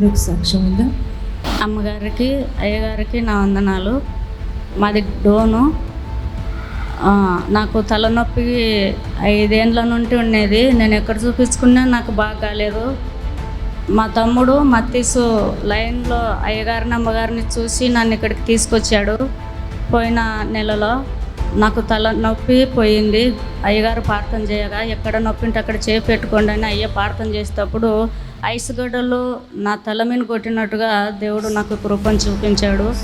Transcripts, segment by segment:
మరొక సాక్ష్యం ఉందా? అమ్మగారికి అయ్యగారికి నా వందనాలు. మాది డోను. నాకు తలనొప్పి ఐదేండ్ల నుండి ఉండేది. నేను ఎక్కడ చూపించుకున్నా నాకు బాగా కాలేదు. మా తమ్ముడు మత్తీసు లైన్లో అయ్యగారిని అమ్మగారిని చూసి నన్ను ఇక్కడికి తీసుకొచ్చాడు. పోయిన నెలలో నాకు తల నొప్పి పోయింది. అయ్యగారు ప్రార్థన చేయగా ఎక్కడ నొప్పి ఉంటే అక్కడ చేయి పెట్టుకోండి అని అయ్య ప్రార్థన చేసేటప్పుడు ఐస్ గడ్డలు నా తల మీద కొట్టినట్టుగా దేవుడు నాకు కృపను చూపించాడు.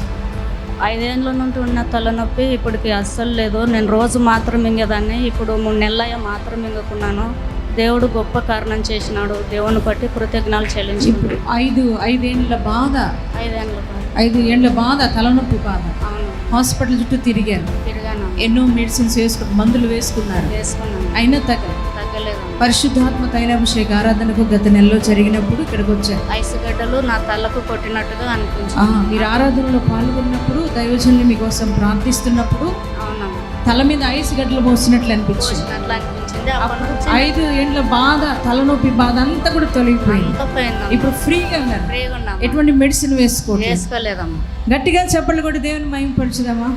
ఐదేళ్ళ నుండి ఉన్న తలనొప్పి ఇప్పటికి అస్సలు లేదు. నేను రోజు మాత్రం మింగేదాన్ని. ఇప్పుడు మూడు నెలలయ్య మాత్రం మింగుకున్నాను. దేవుడు గొప్ప కారణం చేసినాడు. దేవుని బట్టి కృతజ్ఞతలు చెల్లించి. ఇప్పుడు ఐదు ఐదేండ్ల బాధ. ఐదేళ్ళ పాటు. ఐదు ఏండ్ల బాధ తలనొప్పి బాధ. అవును. హాస్పిటల్ చుట్టూ తిరిగారు. తిరిగాను ఎన్నో మెడిసిన్స్ వేసుకుని మందులు వేసుకున్నారు. అయినా తగ్గ తగ్గలేదు. పరిశుద్ధాత్మ తైలాభిషేక ఆరాధనకు గత నెలలో జరిగినప్పుడు ఇక్కడికి వచ్చారు. ఐస్ గడ్డలు నా తలకు కొట్టినట్టుగా అనిపించింది. మీరు ఆరాధనలో పాల్గొన్నప్పుడు దైవజనులు మీకోసం ప్రార్థిస్తున్నప్పుడు తల మీద ఐస్ గడ్డలు పోసినట్లు అనిపించింది. ఐదు ఏండ్ల బాధ తలనొప్పి బాధ అంతా కూడా తొలగిపోయింది. ఇప్పుడు ఫ్రీగా ఉన్నారు. ఎటువంటి మెడిసిన్ వేసుకోలేదమ్మా. గట్టిగా చెప్పలు కూడా దేవుని మహిమపరచుదామా